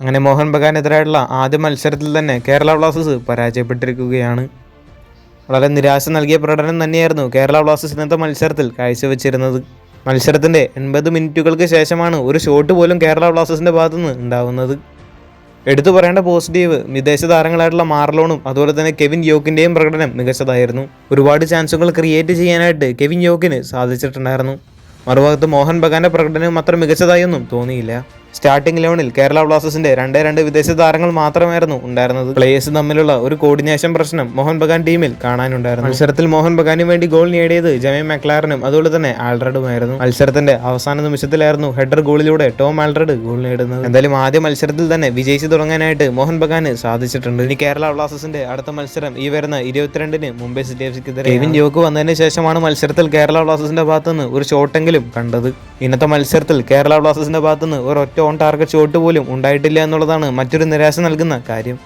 അങ്ങനെ മോഹൻ ബഗാനെതിരായിട്ടുള്ള ആദ്യ മത്സരത്തിൽ തന്നെ കേരള ബ്ലാസ്റ്റേഴ്സ് പരാജയപ്പെട്ടിരിക്കുകയാണ്. വളരെ നിരാശ നൽകിയ പ്രകടനം തന്നെയായിരുന്നു കേരള ബ്ലാസ്റ്റേഴ്സ് ഇന്നത്തെ മത്സരത്തിൽ കാഴ്ചവെച്ചിരുന്നത്. മത്സരത്തിന്റെ എൺപത് മിനിറ്റുകൾക്ക് ശേഷമാണ് ഒരു ഷോട്ട് പോലും കേരള ബ്ലാസ്റ്റേഴ്സിന്റെ ഭാഗത്തുനിന്ന് ഉണ്ടാവുന്നത്. എടുത്തു പറയേണ്ട പോസിറ്റീവ് വിദേശ താരങ്ങളായിട്ടുള്ള മാർലോണും അതുപോലെ തന്നെ കെവിൻ യോക്കിന്റെയും പ്രകടനം മികച്ചതായിരുന്നു. ഒരുപാട് ചാൻസുകൾ ക്രിയേറ്റ് ചെയ്യാനായിട്ട് കെവിൻ യോക്കിന് സാധിച്ചിട്ടുണ്ടായിരുന്നു. മറുഭാഗത്ത് മോഹൻ ബഗാന്റെ പ്രകടനം അത്ര മികച്ചതായൊന്നും തോന്നിയില്ല. സ്റ്റാർട്ടിംഗ് ലെവനിൽ കേരള ബ്ലാസ്റ്റേഴ്സിന്റെ രണ്ടേ രണ്ട് വിദേശ താരങ്ങൾ മാത്രമായിരുന്നു ഉണ്ടായിരുന്നത്. പ്ലേയേഴ്സ് തമ്മിലുള്ള ഒരു കോർഡിനേഷൻ പ്രശ്നം മോഹൻ ബഗാൻ ടീമിൽ കാണാനുണ്ടായിരുന്നു. മത്സരത്തിൽ മോഹൻ ബഗാനു വേണ്ടി ഗോൾ നേടിയത് ജമേ മെക്ലാറിനും അതുപോലെ തന്നെ ആൽഡ്രഡുമായിരുന്നു. മത്സരത്തിന്റെ അവസാന നിമിഷത്തിലായിരുന്നു ഹെഡർ ഗോളിലൂടെ ടോം ആൽഡ്രഡ് ഗോൾ നേടുന്നത്. എന്തായാലും ആദ്യ മത്സരത്തിൽ തന്നെ വിജയിച്ചു തുടങ്ങാനായിട്ട് മോഹൻ ബഗാന് സാധിച്ചിട്ടുണ്ട്. ഇനി കേരള ബ്ലാസ്റ്റേഴ്സിന്റെ അടുത്ത മത്സരം ഈ വരുന്ന ഇരുപത്തിരണ്ടിന് മുംബൈ സിറ്റി എഫ് സിക്കെതിരെ. കെവിൻ ജോക്ക് വന്നതിന് ശേഷമാണ് മത്സരത്തിൽ കേരള ബ്ലാസ്റ്റേഴ്സിന്റെ ഭാഗത്തുനിന്ന് ഒരു ഷോട്ടെങ്കിലും കണ്ടത്. ഇന്നത്തെ മത്സരത്തിൽ കേരള ബ്ലാസ്റ്റേഴ്സിന്റെ ഭാഗത്തുനിന്ന് ഒരൊറ്റ ഓൺ ടാർഗറ്റ് ഷോട്ട് പോലും ഉണ്ടായിട്ടില്ല എന്നുള്ളതാണ് മറ്റൊരു നിരാശ നൽകുന്ന കാര്യം.